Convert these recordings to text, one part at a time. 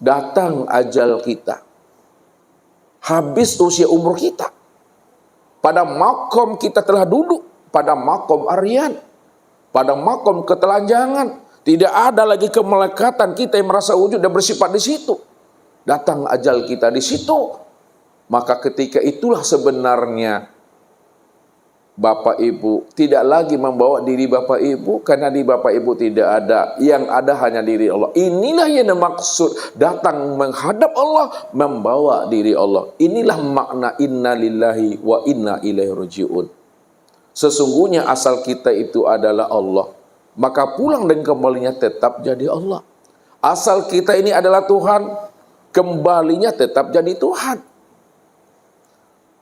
datang ajal kita. Habis usia umur kita. Pada makom kita telah duduk, pada makom Aryan, pada makom ketelanjangan. Tidak ada lagi kemelekatan kita yang merasa wujud dan bersifat di situ. Datang ajal kita di situ. Maka ketika itulah sebenarnya Bapak Ibu tidak lagi membawa diri Bapak Ibu karena di Bapak Ibu tidak ada yang ada hanya diri Allah. Inilah yang dimaksud datang menghadap Allah membawa diri Allah. Inilah makna inna lillahi wa inna ilaihi rajiun. Sesungguhnya asal kita itu adalah Allah. Maka pulang dan kembalinya tetap jadi Allah. Asal kita ini adalah Tuhan, kembalinya tetap jadi Tuhan.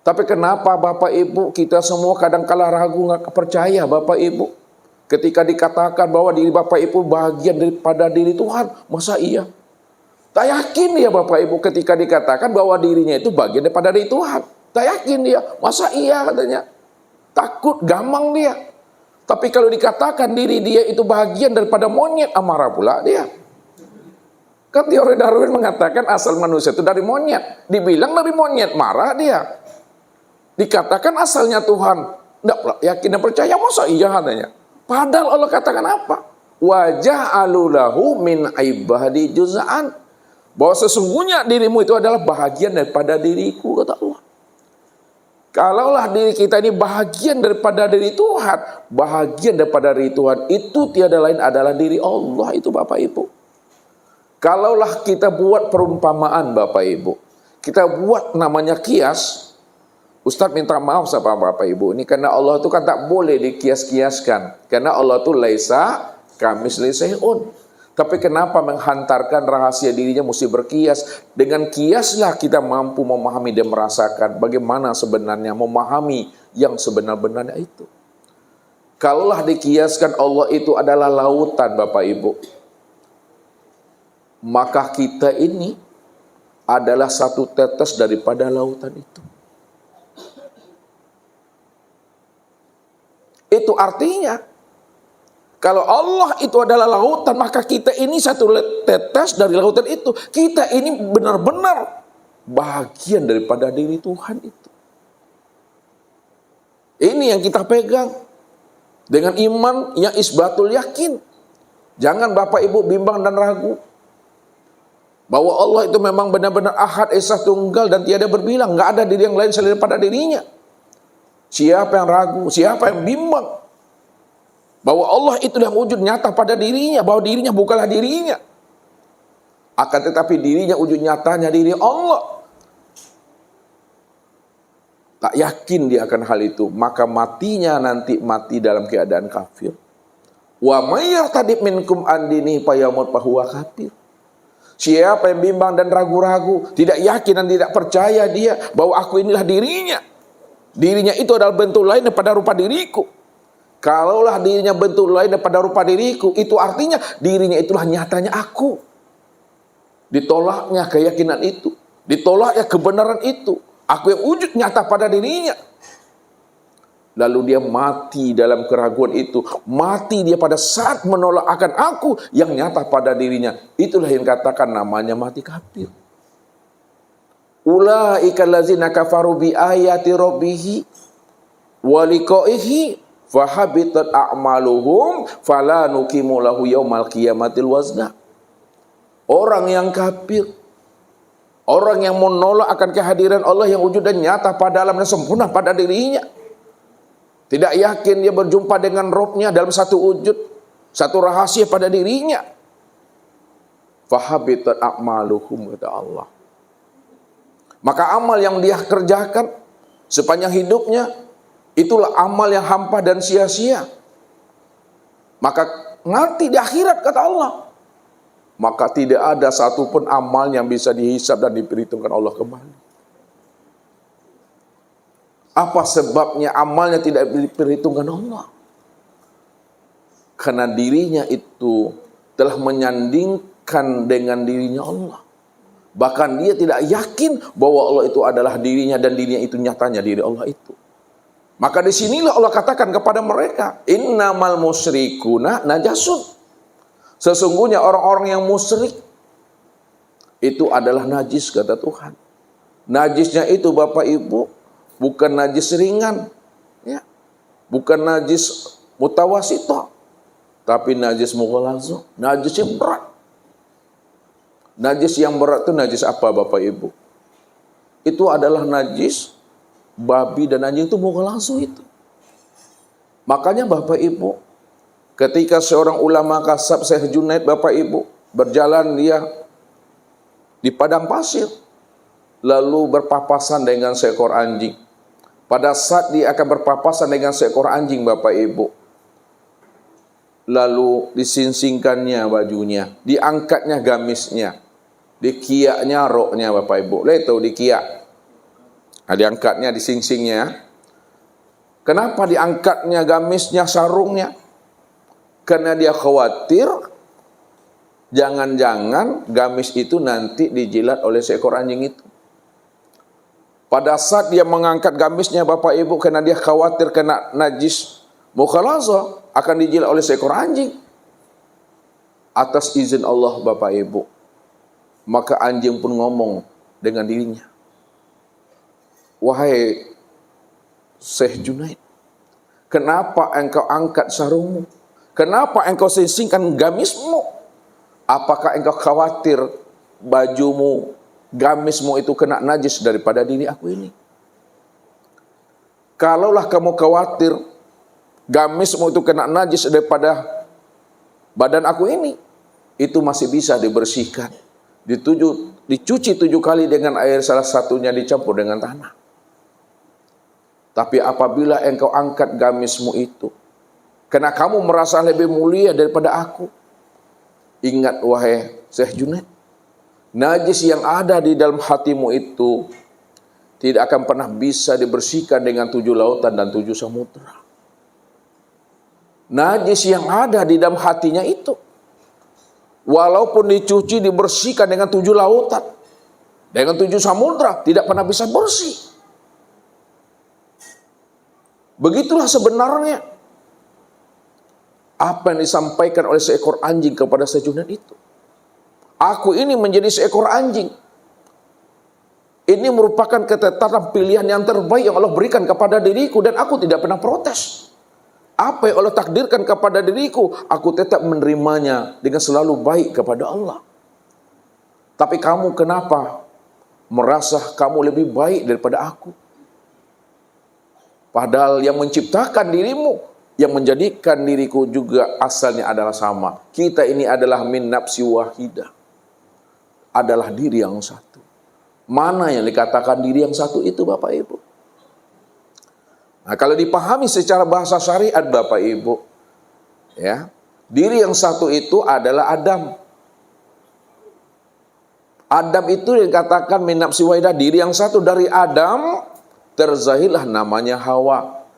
Tapi kenapa Bapak Ibu kita semua kadang kala ragu nggak percaya Bapak Ibu ketika dikatakan bahwa diri Bapak Ibu bagian daripada diri Tuhan masa iya? Tak yakin dia Bapak Ibu ketika dikatakan bahwa dirinya itu bagian daripada diri Tuhan. Tak yakin dia masa iya katanya takut gamang dia. Tapi kalau dikatakan diri dia itu bagian daripada monyet amarah pula dia. Kan teori Darwin mengatakan asal manusia itu dari monyet. Dibilang dari monyet, marah dia. Dikatakan asalnya Tuhan. Tidak yakin dan percaya, masa iya katanya. Padahal Allah katakan apa? Wajah alulahu min ibadi juz'an. Bahwa sesungguhnya dirimu itu adalah bahagian daripada diriku, kata Allah. Kalaulah diri kita ini bahagian daripada diri Tuhan, bahagian daripada diri Tuhan, itu tiada lain adalah diri Allah, itu Bapak Ibu. Kalaulah kita buat perumpamaan Bapak Ibu, kita buat namanya kias, Ustadz minta maaf sama Bapak Ibu ini karena Allah itu kan tak boleh dikias-kiaskan. Karena Allah itu laisa kamis lisehun. Tapi kenapa menghantarkan rahasia dirinya mesti berkias? Dengan kiaslah kita mampu memahami dan merasakan bagaimana sebenarnya memahami yang sebenar-benarnya itu. Kalaulah dikiaskan Allah itu adalah lautan Bapak Ibu. Maka kita ini adalah satu tetes daripada lautan itu. Itu artinya kalau Allah itu adalah lautan, maka kita ini satu tetes dari lautan itu. Kita ini benar-benar bagian daripada diri Tuhan itu. Ini yang kita pegang dengan iman yang isbatul yakin. Jangan Bapak Ibu bimbang dan ragu. Bahwa Allah itu memang benar-benar ahad, esah tunggal dan tiada berbilang. Nggak ada diri yang lain selain pada dirinya. Siapa yang ragu, siapa yang bimbang bahwa Allah itu yang wujud nyata pada dirinya, bahwa dirinya bukanlah dirinya. Akan tetapi dirinya wujud nyatanya diri Allah. Tak yakin dia akan hal itu, maka matinya nanti mati dalam keadaan kafir. Wa mayyar tadib minkum andini payamut bahwa kafir. Siapa yang bimbang dan ragu-ragu, tidak yakin dan tidak percaya dia bahwa aku inilah dirinya. Dirinya itu adalah bentuk lain daripada rupa diriku. Kalaulah dirinya bentuk lain daripada rupa diriku, itu artinya dirinya itulah nyatanya aku. Ditolaknya keyakinan itu, ditolaknya kebenaran itu. Aku yang wujud nyata pada dirinya. Lalu dia mati dalam keraguan itu. Mati dia pada saat menolak akan aku yang nyata pada dirinya. Itulah yang katakan namanya mati kafir. Ulaika allazina kafaru bi ayati rabbih wa liqaihi fahabitat a'maluhum fala nuqimu lahu yaumal qiyamatil wazna. Orang yang kafir Orang yang menolak akan kehadiran Allah yang wujud dan nyata pada alam dan sempurna pada dirinya. Tidak yakin dia berjumpa dengan Robnya dalam satu wujud, satu rahasia pada dirinya. Fahabitat a'maluhum kata Allah. Maka amal yang dia kerjakan sepanjang hidupnya itulah amal yang hampa dan sia-sia. Maka nanti di akhirat kata Allah. Maka tidak ada satupun amal yang bisa dihisap dan diperhitungkan Allah kembali. Apa sebabnya amalnya tidak diperhitungkan Allah? Karena dirinya itu telah menyandingkan dengan dirinya Allah. Bahkan dia tidak yakin bahwa Allah itu adalah dirinya dan dirinya itu nyatanya diri Allah itu. Maka di sinilah Allah katakan kepada mereka, innamal musyrikuna najasun. Sesungguhnya orang-orang yang musyrik, itu adalah najis kata Tuhan. Najisnya itu Bapak Ibu bukan najis ringan, ya. Bukan najis mutawasito, tapi najis mughalazo, najis yang berat. Najis yang berat itu najis apa Bapak Ibu? Itu adalah najis babi dan anjing itu mughalazo itu. Makanya Bapak Ibu, ketika seorang ulama kasab Syekh Junaid Bapak Ibu berjalan dia di padang pasir lalu berpapasan dengan seekor anjing. Pada saat dia akan berpapasan dengan seekor anjing Bapak Ibu. Lalu disingsingkannya bajunya, diangkatnya gamisnya, dikiaknya roknya Bapak Ibu. Lihat tahu dikiak. Nah, diangkatnya disingsingnya. Kenapa diangkatnya gamisnya, sarungnya? Karena dia khawatir jangan-jangan gamis itu nanti dijilat oleh seekor anjing itu. Pada saat dia mengangkat gamisnya Bapak Ibu karena dia khawatir kena najis mukhalaza akan dijilat oleh seekor anjing. Atas izin Allah Bapak Ibu. Maka anjing pun ngomong dengan dirinya. Wahai Syekh Junaid, kenapa engkau angkat sarungmu? Kenapa engkau singkingkan gamismu? Apakah engkau khawatir bajumu gamismu itu kena najis daripada diri aku ini. Kalaulah kamu khawatir gamismu itu kena najis daripada badan aku ini, itu masih bisa dibersihkan. Dituju, dicuci tujuh kali dengan air salah satunya dicampur dengan tanah. Tapi apabila engkau angkat gamismu itu, karena kamu merasa lebih mulia daripada aku, ingat wahai Syekh Junaid, Najis yang ada di dalam hatimu itu tidak akan pernah bisa dibersihkan dengan tujuh lautan dan tujuh samudra. Najis yang ada di dalam hatinya itu walaupun dicuci dibersihkan dengan tujuh lautan dengan tujuh samudra tidak pernah bisa bersih. Begitulah sebenarnya apa yang disampaikan oleh seekor anjing kepada sejunan itu. Aku ini menjadi seekor anjing. Ini merupakan ketetapan pilihan yang terbaik yang Allah berikan kepada diriku dan aku tidak pernah protes. Apa yang Allah takdirkan kepada diriku, aku tetap menerimanya dengan selalu baik kepada Allah. Tapi kamu kenapa merasa kamu lebih baik daripada aku? Padahal yang menciptakan dirimu, yang menjadikan diriku juga asalnya adalah sama. Kita ini adalah min nafsi wahidah adalah diri yang satu. Mana yang dikatakan diri yang satu itu Bapak Ibu? Nah, kalau dipahami secara bahasa syariat Bapak Ibu, ya, diri yang satu itu adalah Adam. Adam itu dikatakan minap siwaidah diri yang satu dari Adam terzahilah namanya Hawa.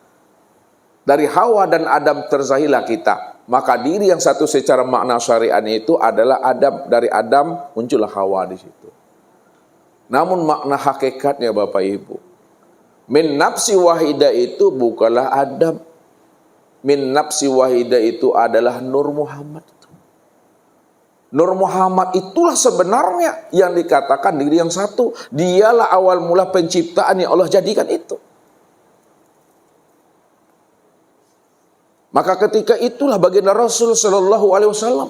Dari Hawa dan Adam terzahilah kita maka diri yang satu secara makna syariat itu adalah Adam dari Adam muncullah Hawa di situ. Namun makna hakikatnya Bapak Ibu, min nafsi wahida itu bukanlah Adam. Min nafsi wahida itu adalah Nur Muhammad. Nur Muhammad itulah sebenarnya yang dikatakan diri yang satu. Dialah awal mula penciptaan yang Allah jadikan itu. Maka ketika itulah baginda Rasul Shallallahu Alaihi Wasallam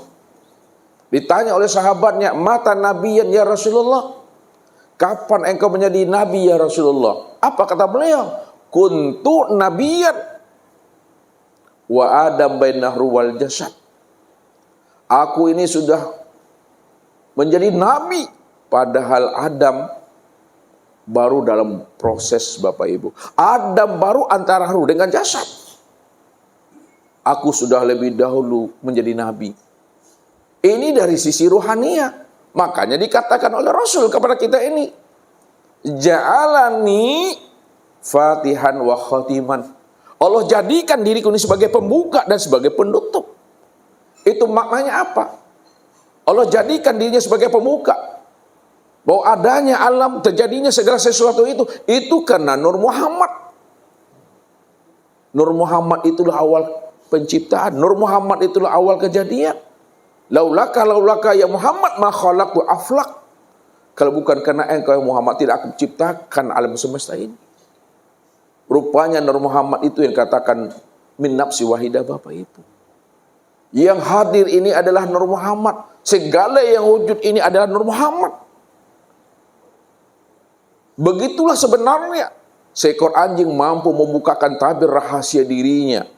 ditanya oleh sahabatnya, mata nabiyan ya Rasulullah, kapan engkau menjadi nabi ya Rasulullah? Apa kata beliau? Kuntu nabiyan wa adam bainahru wal jasad. Aku ini sudah menjadi nabi, padahal Adam baru dalam proses Bapak Ibu. Adam baru antara ruh dengan jasad. Aku sudah lebih dahulu menjadi nabi. Ini dari sisi ruhania. Makanya dikatakan oleh Rasul kepada kita ini. Ja'alani fatihan wa khatiman. Allah jadikan diriku ini sebagai pembuka dan sebagai penutup. Itu maknanya apa? Allah jadikan dirinya sebagai pembuka. Bahwa adanya alam, terjadinya segala sesuatu itu, itu karena Nur Muhammad. Nur Muhammad itulah awal penciptaan. Nur Muhammad itulah awal kejadian. Laulaka laulaka ya Muhammad ma khalaqtu aflak. Kalau bukan karena engkau Muhammad tidak akan ciptakan alam semesta ini. Rupanya Nur Muhammad itu yang katakan min nafsi wahidah Bapak Ibu. Yang hadir ini adalah Nur Muhammad. Segala yang wujud ini adalah Nur Muhammad. Begitulah sebenarnya seekor anjing mampu membukakan tabir rahasia dirinya.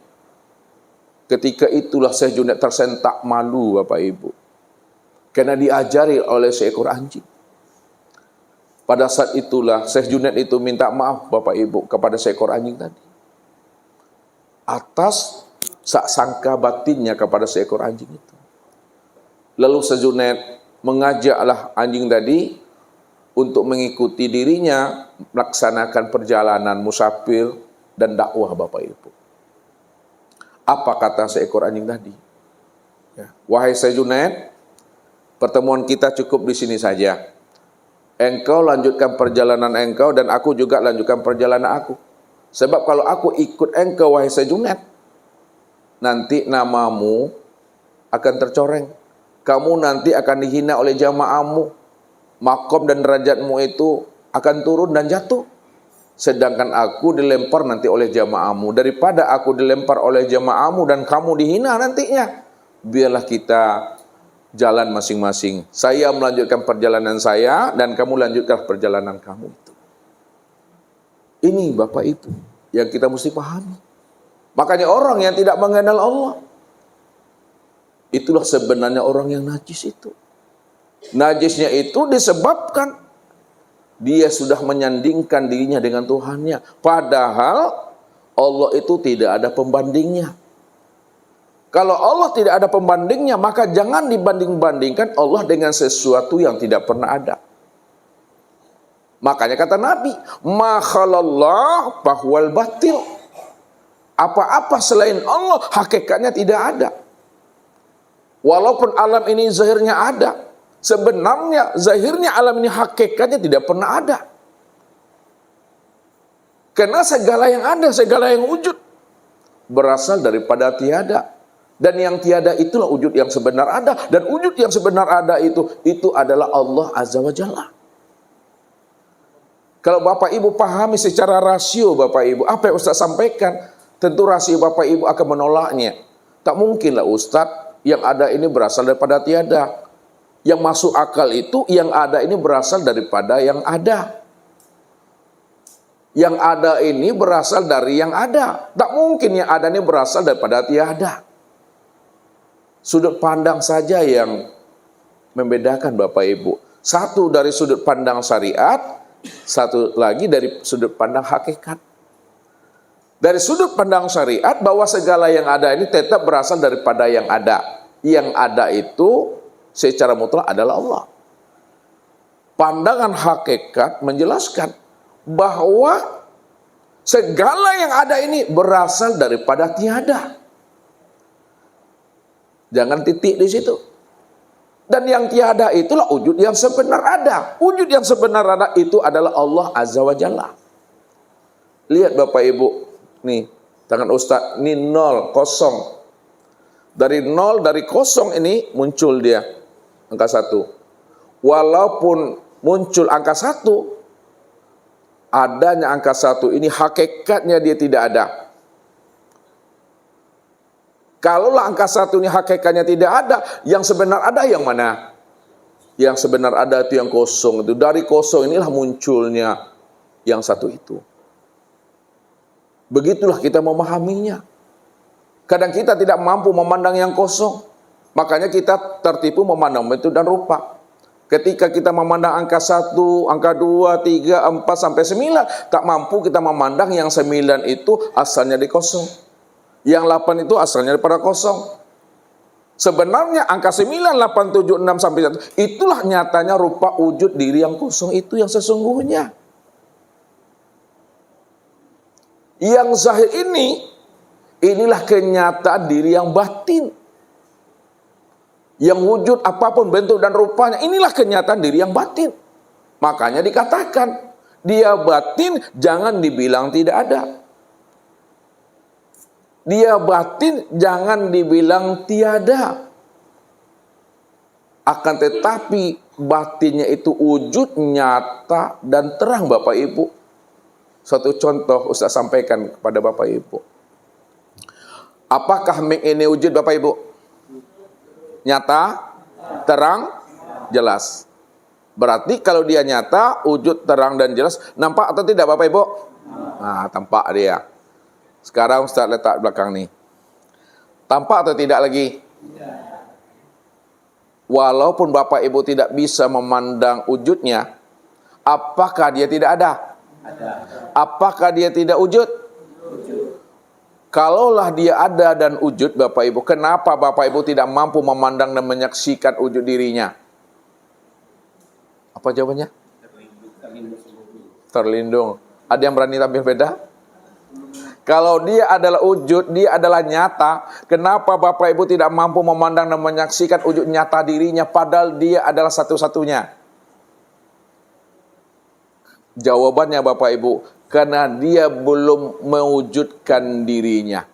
Ketika itulah Syekh Junaid tersentak malu Bapak Ibu. Karena diajari oleh seekor anjing. Pada saat itulah Syekh Junaid itu minta maaf Bapak Ibu kepada seekor anjing tadi. Atas sak sangka batinnya kepada seekor anjing itu. Lalu Syekh Junaid mengajaklah anjing tadi untuk mengikuti dirinya melaksanakan perjalanan musafir dan dakwah Bapak Ibu. Apa kata seekor anjing tadi? Ya. Wahai Syekh Junaid, pertemuan kita cukup di sini saja engkau lanjutkan perjalanan engkau dan aku juga lanjutkan perjalanan aku. Sebab kalau aku ikut engkau wahai sejunet, nanti namamu akan tercoreng. Kamu nanti akan dihina oleh jamaahmu. Makom dan derajatmu itu akan turun dan jatuh. Sedangkan aku dilempar nanti oleh jamaahmu. Daripada aku dilempar oleh jamaahmu dan kamu dihina nantinya. Biarlah kita jalan masing-masing. Saya melanjutkan perjalanan saya dan kamu lanjutkan perjalanan kamu itu. Ini Bapak Ibu yang kita mesti pahami. Makanya orang yang tidak mengenal Allah itulah sebenarnya orang yang najis itu. Najisnya itu disebabkan dia sudah menyandingkan dirinya dengan Tuhannya. Padahal Allah itu tidak ada pembandingnya. Kalau Allah tidak ada pembandingnya, maka jangan dibanding-bandingkan Allah dengan sesuatu yang tidak pernah ada. Makanya kata Nabi, makhalallah bahwal batil. Apa-apa selain Allah, hakikatnya tidak ada. Walaupun alam ini zahirnya ada, sebenarnya zahirnya alam ini hakikatnya tidak pernah ada. Karena segala yang ada, segala yang wujud berasal daripada tiada. Dan yang tiada itulah wujud yang sebenar ada. Dan wujud yang sebenar ada itu, itu adalah Allah Azza wa Jalla. Kalau Bapak Ibu pahami secara rasio Bapak Ibu, apa yang Ustaz sampaikan, tentu rasio Bapak Ibu akan menolaknya. Tak mungkinlah Ustaz yang ada ini berasal daripada tiada. Yang masuk akal itu yang ada ini berasal daripada yang ada. Yang ada ini berasal dari yang ada. Tak mungkin yang ada ini berasal daripada tiada. Sudut pandang saja yang membedakan Bapak Ibu. Satu dari sudut pandang syariat, satu lagi dari sudut pandang hakikat. Dari sudut pandang syariat bahwa segala yang ada ini tetap berasal daripada yang ada. Yang ada itu secara mutlak adalah Allah. Pandangan hakikat menjelaskan bahwa segala yang ada ini berasal daripada tiada. Jangan titik di situ. Dan yang tiada itulah wujud yang sebenar ada. Wujud yang sebenar ada itu adalah Allah Azza wa Jalla. Lihat Bapak Ibu, nih tangan Ustaz, ini nol, kosong. Dari nol, dari kosong ini muncul dia, angka satu. Walaupun muncul angka satu, adanya angka satu ini hakikatnya dia tidak ada. Kalaulah angka satu ini hakikatnya tidak ada, yang sebenar ada yang mana? Yang sebenar ada itu yang kosong itu. Dari kosong inilah munculnya yang satu itu. Begitulah kita memahaminya. Kadang kita tidak mampu memandang yang kosong. Makanya kita tertipu memandang itu dan rupa. Ketika kita memandang angka satu, angka dua, tiga, empat sampai sembilan, tak mampu kita memandang yang sembilan itu asalnya di kosong. Yang 8 itu asalnya daripada kosong. Sebenarnya angka 9, 8, 7, 6 sampai 1 itulah nyatanya rupa wujud diri yang kosong itu yang sesungguhnya. Yang zahir ini inilah kenyataan diri yang batin. Yang wujud apa pun bentuk dan rupanya inilah kenyataan diri yang batin. Makanya dikatakan dia batin jangan dibilang tidak ada. Dia batin jangan dibilang tiada. Akan tetapi batinnya itu wujud nyata dan terang Bapak Ibu. Satu contoh Ustaz sampaikan kepada Bapak Ibu. Apakah mik ini wujud Bapak Ibu? Nyata, terang, jelas. Berarti kalau dia nyata, wujud terang dan jelas, nampak atau tidak Bapak Ibu? Nah, tampak dia. Sekarang Ustaz letak belakang nih. Tampak atau tidak lagi? Walaupun Bapak Ibu tidak bisa memandang wujudnya, apakah dia tidak ada? Apakah dia tidak wujud? Kalaulah dia ada dan wujud Bapak Ibu, kenapa Bapak Ibu tidak mampu memandang dan menyaksikan wujud dirinya? Apa jawabannya? Terlindung. Ada yang berani tampil beda? Kalau dia adalah wujud, dia adalah nyata, kenapa Bapak Ibu tidak mampu memandang dan menyaksikan wujud nyata dirinya padahal dia adalah satu-satunya? Jawabannya Bapak Ibu, karena dia belum mewujudkan dirinya.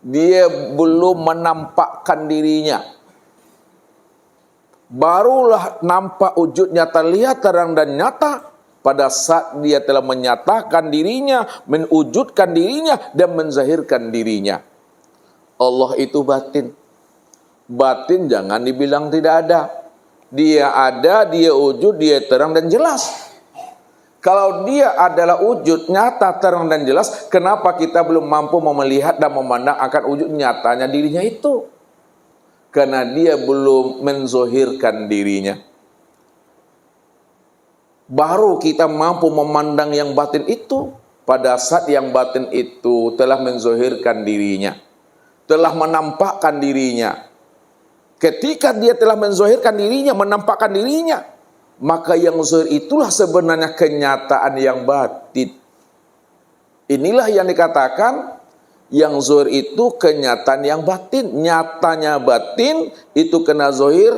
Dia belum menampakkan dirinya. Barulah nampak wujudnya terlihat terang dan nyata pada saat dia telah menyatakan dirinya, mewujudkan dirinya dan menzahirkan dirinya. Allah itu batin. Batin jangan dibilang tidak ada. Dia ada, dia wujud, dia terang dan jelas. Kalau dia adalah wujud nyata, terang dan jelas, kenapa kita belum mampu melihat dan memandang akan wujud nyatanya dirinya itu? Karena dia belum menzohirkan dirinya. Baru kita mampu memandang yang batin itu pada saat yang batin itu telah menzohirkan dirinya. Telah menampakkan dirinya. Ketika dia telah menzohirkan dirinya, menampakkan dirinya, maka yang zahir itulah sebenarnya kenyataan yang batin. Inilah yang dikatakan yang zahir itu kenyataan yang batin. Nyatanya batin itu kena zahir,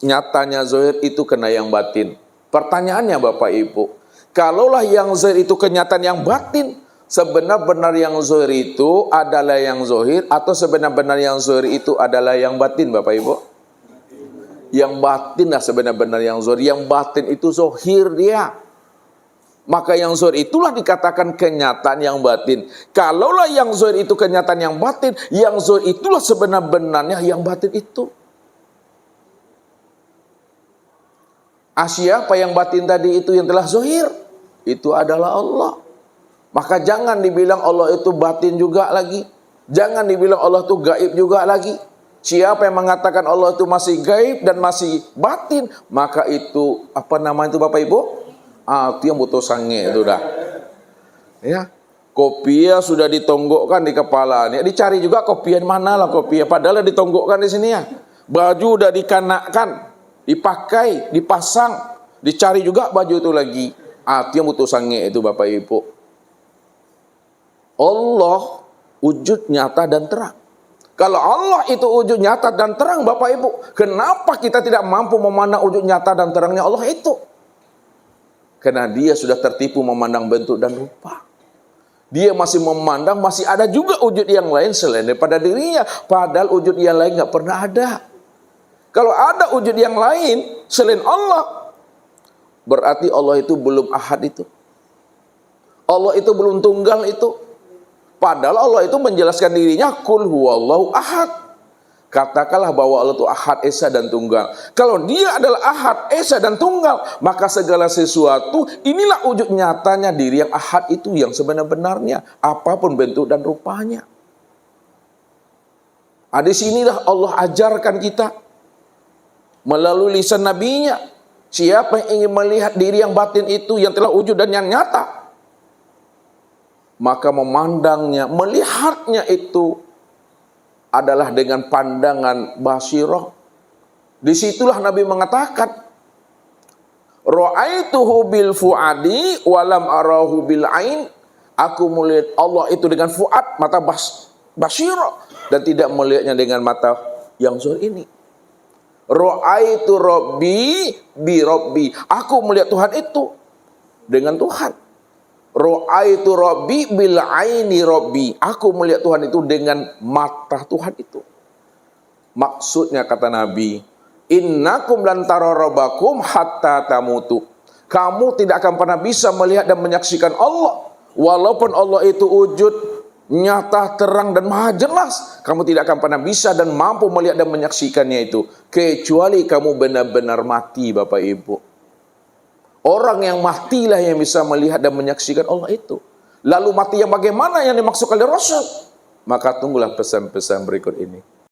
nyatanya zahir itu kena yang batin. Pertanyaannya Bapak Ibu, kalaulah yang zahir itu kenyataan yang batin, sebenar-benar yang zahir itu adalah yang zahir atau sebenar-benar yang zahir itu adalah yang batin Bapak Ibu? Yang batin lah sebenar-benar yang zohir. Yang batin itu zohir dia. Maka yang zohir itulah dikatakan kenyataan yang batin. Kalaulah yang zohir itu kenyataan yang batin, yang zohir itulah sebenar-benarnya yang batin itu. Asia apa yang batin tadi itu yang telah zohir? Itu adalah Allah. Maka jangan dibilang Allah itu batin juga lagi. Jangan dibilang Allah itu gaib juga lagi. Siapa yang mengatakan Allah itu masih gaib dan masih batin, maka itu apa nama itu Bapak Ibu? Ah, itu yang butuh sange itu dah. Ya. Kopia sudah ditonggokkan di kepala. Ini dicari juga kopia mana lah kopia. Padahal ditonggokkan di sini ya. Baju udah dikanakkan, dipakai, dipasang, dicari juga baju itu lagi. Yang butuh sange itu Bapak Ibu. Allah wujud nyata dan terang. Kalau Allah itu wujud nyata dan terang Bapak Ibu, kenapa kita tidak mampu memandang wujud nyata dan terangnya Allah itu? Karena dia sudah tertipu memandang bentuk dan rupa. Dia masih memandang masih ada juga wujud yang lain selain daripada dirinya. Padahal wujud yang lain nggak pernah ada. Kalau ada wujud yang lain selain Allah, berarti Allah itu belum ahad itu. Allah itu belum tunggal itu. Padahal Allah itu menjelaskan dirinya kul huwallahu ahad. Katakanlah bahwa Allah itu ahad, esa dan tunggal. Kalau dia adalah ahad, esa dan tunggal, maka segala sesuatu inilah wujud nyatanya diri yang ahad itu yang sebenar-benarnya. Apa pun bentuk dan rupanya. Nah, di sinilah Allah ajarkan kita melalui lisan nabinya. Siapa yang ingin melihat diri yang batin itu yang telah wujud dan yang nyata, maka memandangnya, melihatnya itu adalah dengan pandangan basirah. Di situlah Nabi mengatakan, Ra'aituhu bil fuadi walam arahu bil ain. Aku melihat Allah itu dengan fuad, mata bas, basirah. Dan tidak melihatnya dengan mata yang zuhur ini. Ra'aitu Rabbi bi Rabbi. Aku melihat Tuhan itu dengan Tuhan. Ro'aitu Rabbi bil aini Rabbi. Aku melihat Tuhan itu dengan mata Tuhan itu. Maksudnya kata Nabi, Innakum lan tararabakum hatta tamutu. Kamu tidak akan pernah bisa melihat dan menyaksikan Allah. Walaupun Allah itu wujud, nyata, terang, dan maha jelas. Kamu tidak akan pernah bisa dan mampu melihat dan menyaksikannya itu. Kecuali kamu benar-benar mati Bapak Ibu. Orang yang matilah yang bisa melihat dan menyaksikan Allah itu. Lalu mati yang bagaimana yang dimaksud oleh Rasul? Maka tunggulah pesan-pesan berikut ini.